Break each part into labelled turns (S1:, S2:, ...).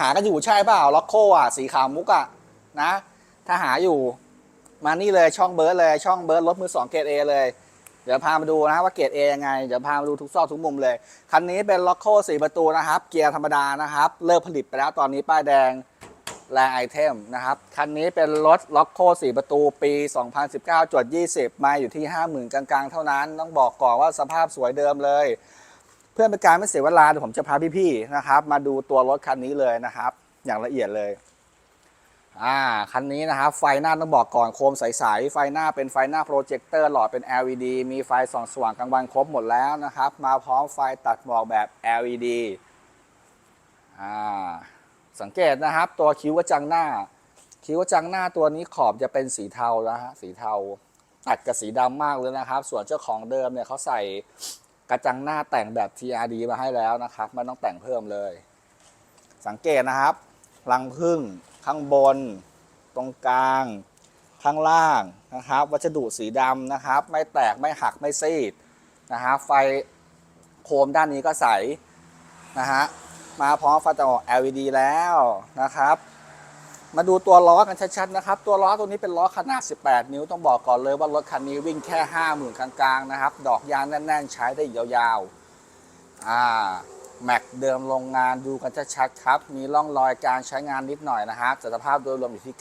S1: หากันอยู่ใช่เปล่าล็อกโคอะสีขาวมุกอะนะ ถ้าหาอยู่มานี่เลยช่องเบิร์ดเลยช่องเบิร์ดรถมือสองเกรดเอเลย เดี๋ยวพามาดูนะว่าเกรดเอยังไง เดี๋ยวพามาดูทุกซอกทุกมุมเลย คันนี้เป็นล็อกโคสี่ประตูนะครับ เกียร์ธรรมดานะครับ เลิกผลิตไปแล้วตอนนี้ป้ายแดงแรงไอเทมนะครับ คันนี้เป็นรถล็อกโคสี่ประตูปี 2019จด20 มาอยู่ที่ 50,000 กลางๆ เท่านั้น ต้องบอกก่อนว่าสภาพสวยเดิมเลย เพื่อเป็นการไม่เสียเวลาเดี๋ยวผมจะพาพี่ๆนะครับ มาดูตัวรถคันนี้เลยนะครับ อย่างละเอียดเลยอ่าคันนี้นะครับ ไฟหน้าต้องบอกก่อนโคมใสๆไฟหน้าเป็นไฟหน้าโปรเจคเตอร์หลอดเป็น LED มีไฟส่องสว่างกลางวันครบหมดแล้วนะครับ มาพร้อมไฟตัดหมอกแบบ LED อ่าสังเกตนะครับ ตัวคิ้วกระจังหน้า คิ้วกระจังหน้าตัวนี้ขอบจะเป็นสีเทานะฮะสีเทาตัดกับสีดำมากเลยนะครับ ส่วนเจ้าของเดิมเนี่ยเขาใส่ กระจังหน้าแต่งแบบ TRD มาให้แล้วนะครับไม่ต้องแต่งเพิ่มเลย สังเกตนะครับ รังพึ่งข้างบน ตรงกลาง ข้างล่างนะครับ วัสดุสีดำนะครับ ไม่แตกไม่หักไม่ซีดนะฮะไฟโคมด้านนี้ก็ใสนะฮะมาพร้อมไฟตัดออก LED แล้วนะครับ มาดูตัวล้อกันชัดๆนะครับ ตัวล้อตัวนี้เป็นล้อขนาด 18 นิ้วต้องบอกก่อนเลยว่ารถคันนี้วิ่งแค่ 50,000กลางๆนะครับ ดอกยางแน่นๆ ใช้ได้อีกยาวๆ อ่าแม็กเดิมโรงงานดูกันชัดๆครับ มีร่องรอยการใช้งานนิดหน่อยนะครับสภาพโดยรวมอยู่ที่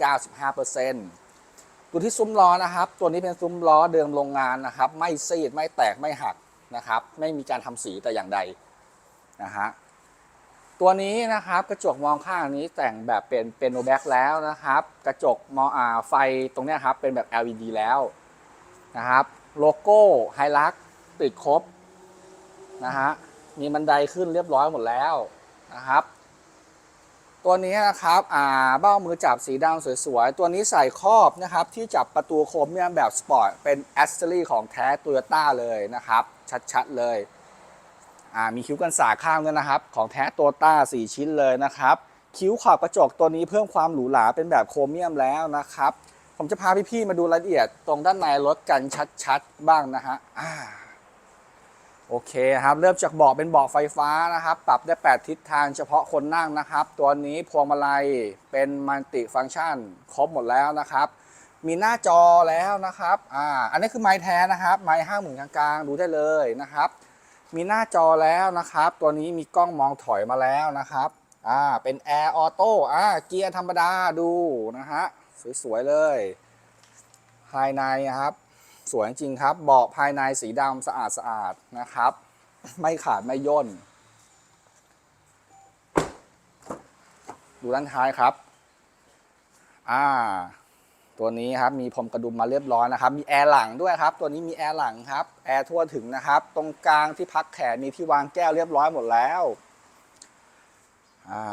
S1: 95%ดูที่ซุ้มล้อนะครับ ตัวนี้เป็นซุ้มล้อเดิมโรงงานนะครับ ไม่ซีดไม่แตกไม่หักนะครับ ไม่มีการทำสีแต่อย่างใดนะฮะ ตัวนี้นะครับกระจกมองข้างนี้แต่งแบบเป็นเป็นโนแบ็กแล้วนะครับ กระจกมองอ่าไฟตรงนี้ครับเป็นแบบ LED แล้วนะครับ โลโก้ไฮลักติดครบนะฮะมีบันไดขึ้นเรียบร้อยหมดแล้วนะครับ ตัวนี้นะครับอ่าเบ้ามือจับสีดำสวยๆ ตัวนี้ใส่ครอบนะครับ ที่จับประตูโครเมียมแบบสปอร์ตเป็นแอสเซอรี่ของแท้โตโยต้าเลยนะครับ ชัดๆเลย มีคิ้วกันสาข้างด้วยนะครับ ของแท้โตโยต้า 4 ชิ้นเลยนะครับ คิ้วขอบกระจกตัวนี้เพิ่มความหรูหราเป็นแบบโครเมียมแล้วนะครับ ผมจะพาพี่ๆมาดูรายละเอียดตรงด้านในรถกันชัดๆบ้างนะฮะโอเคครับ เริ่มจากเบาะเป็นเบาะไฟฟ้านะครับ ปรับได้ 8 ทิศทางเฉพาะคนนั่งนะครับ ตัวนี้พวงมาลัยเป็นมัลติฟังก์ชัน ครบหมดแล้วนะครับ มีหน้าจอแล้วนะครับ อ่า อันนี้คือไม้แท้นะครับ ไม้ห้าหมื่นกลางๆ ดูได้เลยนะครับ มีหน้าจอแล้วนะครับ ตัวนี้มีกล้องมองถอยมาแล้วนะครับอ่าเป็นแอร์ออโต้อ่าเกียร์ธรรมดาดูนะฮะสวยๆเลย ภายในครับ สวยจริงครับเบาะภายในสีดำสะอาดสะอาดนะครับ ไม่ขาดไม่ย่น ดูด้านท้ายครับ อ่า ตัวนี้ครับมีพรมกระดุมมาเรียบร้อยนะครับ มีแอร์หลังด้วยครับ ตัวนี้มีแอร์หลังครับ แอร์ทั่วถึงนะครับ ตรงกลางที่พักแขนมีที่วางแก้วเรียบร้อยหมดแล้วอ่า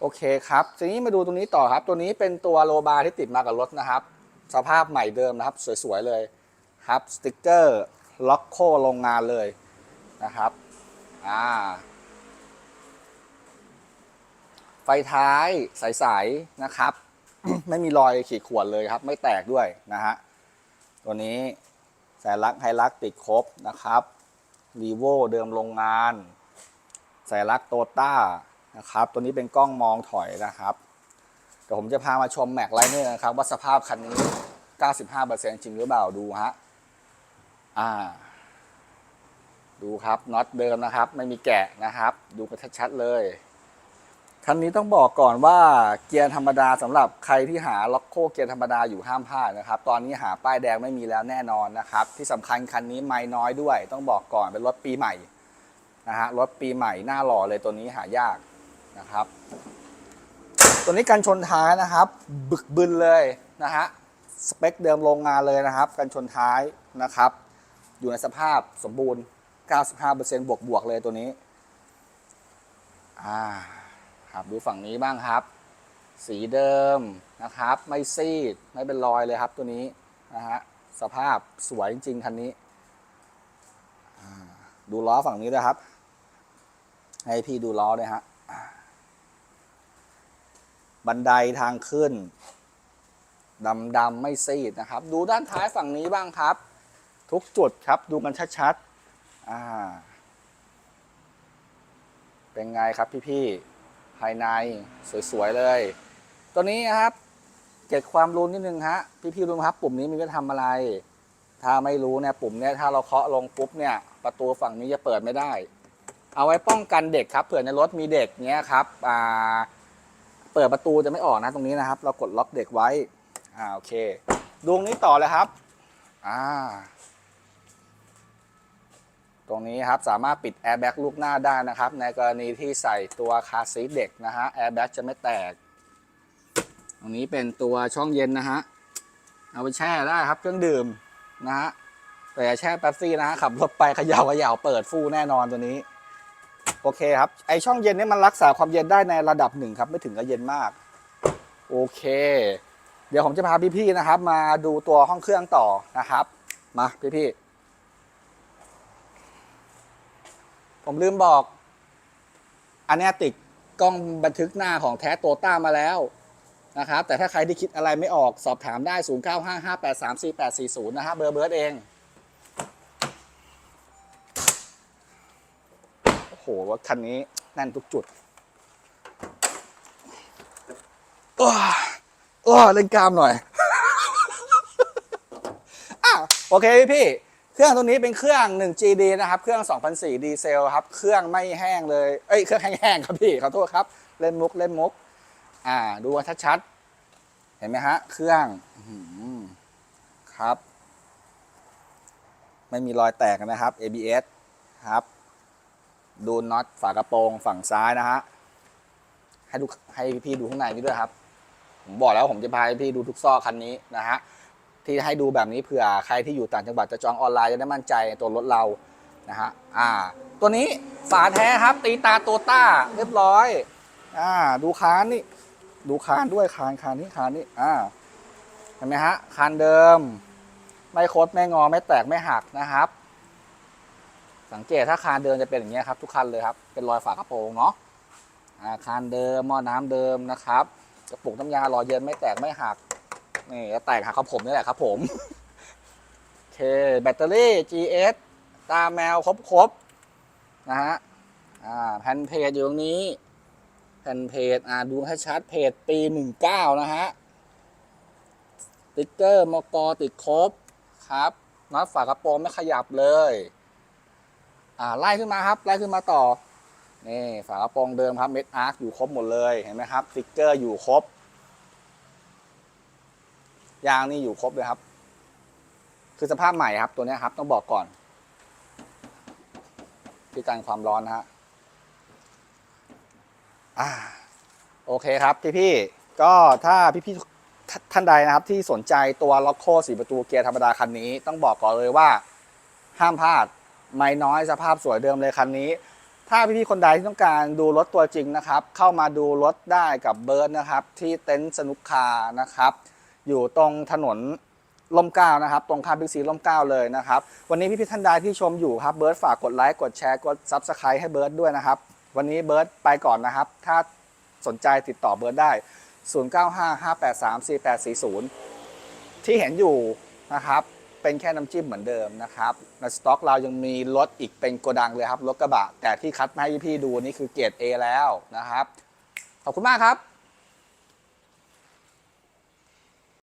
S1: โอเคครับทีนี้มาดูตรงนี้ต่อครับ ตัวนี้เป็นตัวโลบาร์ที่ติดมากับรถนะครับ สภาพใหม่เดิมนะครับ สวยๆเลยครับสติกเกอร์ล็อกโคโรงงานเลยนะครับอ่าไฟท้ายใสๆนะครับ ไม่มีรอยขีดข่วนเลยครับ ไม่แตกด้วยนะฮะ ตัวนี้แสลักไฮลักติดครบนะครับรีโวเดิมโรงงาน แสลักโตต้านะครับ ตัวนี้เป็นกล้องมองถอยนะครับเดี๋ยวผมจะพามาชมแม็กไลเนอร์นะครับว่าสภาพคันนี้ 95%จริงหรือเปล่าดูฮะ อ่า ดูครับน็อตเดิมนะครับ ไม่มีแกะนะครับ ดูกันชัดๆเลย คันนี้ต้องบอกก่อนว่าเกียร์ธรรมดาสำหรับใครที่หาล็อกโคเกียร์ธรรมดาอยู่ห้ามพลาดนะครับ ตอนนี้หาป้ายแดงไม่มีแล้วแน่นอนนะครับ ที่สำคัญคันนี้ไม่น้อยด้วย ต้องบอกก่อนเป็นรถปีใหม่นะฮะรถปีใหม่หน้าหล่อเลยตัวนี้หายากนะครับ ตัวนี้กันชนท้ายนะครับ บึกบึนเลยนะฮะสเปคเดิมโรงงานเลยนะครับ กันชนท้ายนะครับ อยู่ในสภาพสมบูรณ์ 95%บวกบวกๆเลยตัวนี้อ่า ครับดูฝั่งนี้บ้างครับ สีเดิมนะครับ ไม่ซีดไม่เป็นรอยเลยครับตัวนี้นะฮะสภาพสวยจริงๆคันนี้ ดูล้อฝั่งนี้ด้วยครับ ให้พี่ดูล้อด้วยฮะบันไดทางขึ้นดำดำไม่ซีดนะครับ ดูด้านท้ายฝั่งนี้บ้างครับ ทุกจุดครับดูกันชัดๆเป็นไงครับพี่ ภายในสวยๆเลย ตัวนี้นะครับเก็บความรู้นิดนึงฮะพี่ๆรู้ไหมครับ ปุ่มนี้มันจะทำอะไร ถ้าไม่รู้เนี่ยปุ่มเนี่ยถ้าเราเคาะลงปุ๊บเนี่ยประตูฝั่งนี้จะเปิดไม่ได้ เอาไว้ป้องกันเด็กครับเผื่อในรถมีเด็กเนี้ยครับอ่าเปิดประตูจะไม่ออกนะตรงนี้นะครับ เรากดล็อกเด็กไว้อ่าโอเคดวงนี้ต่อเลยครับอ่า ตรงนี้ครับสามารถปิดแอร์แบ็กลูกหน้าได้นะครับ ในกรณีที่ใส่ตัวคาร์ซีเด็กนะฮะแอร์แบ็กจะไม่แตก ตรงนี้เป็นตัวช่องเย็นนะฮะเอาไปแช่ได้ครับเครื่องดื่มนะฮะแต่แช่แป๊บซี่นะฮะขับรถไปเขย่าเขย่าเปิดฟู่แน่นอนตัวนี้ โอเคครับไอช่องเย็นนี่มันรักษาความเย็นได้ในระดับหนึ่งครับไม่ถึงกับเย็นมาก โอเค เดี๋ยวผมจะพาพี่ๆนะครับ มาดูตัวห้องเครื่องต่อนะครับ มาพี่ๆ ผมลืมบอกอันเนี้ติดกล้องบันทึกหน้าของแท้โตต้ามาแล้วนะครับ แต่ถ้าใครที่คิดอะไรไม่ออกสอบถามได้ 0955834840 นะฮะเบอร์เบิร์ดเอง โอ้โหรถคันนี้แน่นทุกจุดโอ้โอ้เล่นกล้ามหน่อยอะโอเคพี่พี่ เครื่องตัวนี้เป็นเครื่อง 1GD นะครับ เครื่อง 2004 ดีเซลครับ เครื่องไม่แห้งเลย เอ้ย เครื่องแห้งๆครับพี่ ขอโทษครับ เล่นมุก เล่นมุก อ่า ดูชัดๆ เห็นไหมฮะ เครื่องอครับ ไม่มีรอยแตกนะครับ ABS ครับ ดูน็อตฝากระโปรงฝั่งซ้ายนะฮะ ให้ดูให้พี่ดูข้างในนี้ด้วยครับ ผมบอกแล้วผมจะพาพี่ดูทุกซอกคันนี้นะฮะ ที่ให้ดูแบบนี้เผื่อใครที่อยู่ต่างจังหวัดจะจองออนไลน์จะได้มั่นใจตัวรถเรานะฮะอ่า ตัวนี้ฝาแท้ครับ ตีตาโตต้าเรียบร้อยอ่าดูคานนี่ ดูคานด้วยคานคานนี่คานนี่อ่าเห็นไหมฮะคานเดิม ไม่คดไม่งอไม่แตกไม่หักนะครับ สังเกตถ้าคานเดิมจะเป็นอย่างเงี้ยครับ ทุกคันเลยครับเป็นรอยฝากระโปรงเนาะอ่าคานเดิมหม้อน้ำเดิมนะครับกระปุกน้ำยาหล่อเย็นไม่แตกไม่หัก นี่ก็แตกหักครับผมนี่แหละครับผมโอเคแบตเตอรี่ GS ตาแมวครบครบๆนะฮะอ่าแผ่นเพจอยู่ตรงนี้ แผ่นเพจอ่าดูให้ชัดเพจปี19นะฮะติ๊กเกอร์มกติดครบครับน็อตฝากระโปรงไม่ขยับเลย อ่าไล่ขึ้นมาครับ ไล่ขึ้นมาต่อ นี่ฝากระโปรงเดิมครับเม็ดอาร์คอยู่ครบหมดเลย เห็นไหมครับ สติ๊กเกอร์อยู่ครบ ยางนี่อยู่ครบเลยครับ คือสภาพใหม่ครับตัวนี้ครับต้องบอกก่อนที่กันความร้อนนะฮะอ่าโอเคครับพี่พี่ก็ถ้าพี่พี่ท่านใดนะครับที่สนใจตัวล็อกโคสีประตูเกียร์ธรรมดาคันนี้ ต้องบอกก่อนเลยว่า ห้ามพลาดไม่น้อยสภาพสวยเดิมเลยคันนี้ ถ้าพี่ๆคนใดที่ต้องการดูรถตัวจริงนะครับ เข้ามาดูรถได้กับเบิร์ดนะครับ ที่เต็นท์สนุกคาร์นะครับ อยู่ตรงถนนล่มเก้านะครับ ตรงข้ามบิ๊กซีล่มเก้าเลยนะครับ วันนี้พี่ๆท่านใดที่ชมอยู่ครับเบิร์ดฝากกดไลค์กดแชร์กดซับสไครต์ให้เบิร์ดด้วยนะครับ วันนี้เบิร์ดไปก่อนนะครับ ถ้าสนใจติดต่อเบิร์ดได้ 0955834840 ที่เห็นอยู่นะครับเป็นแค่น้ำจิ้มเหมือนเดิมนะครับในสต็อกเรายังมีรถอีกเป็นโกดังเลยครับรถกระบะ แต่ที่คัดมาให้พี่ดูนี่คือเกรด A แล้วนะครับ ขอบคุณมากครับ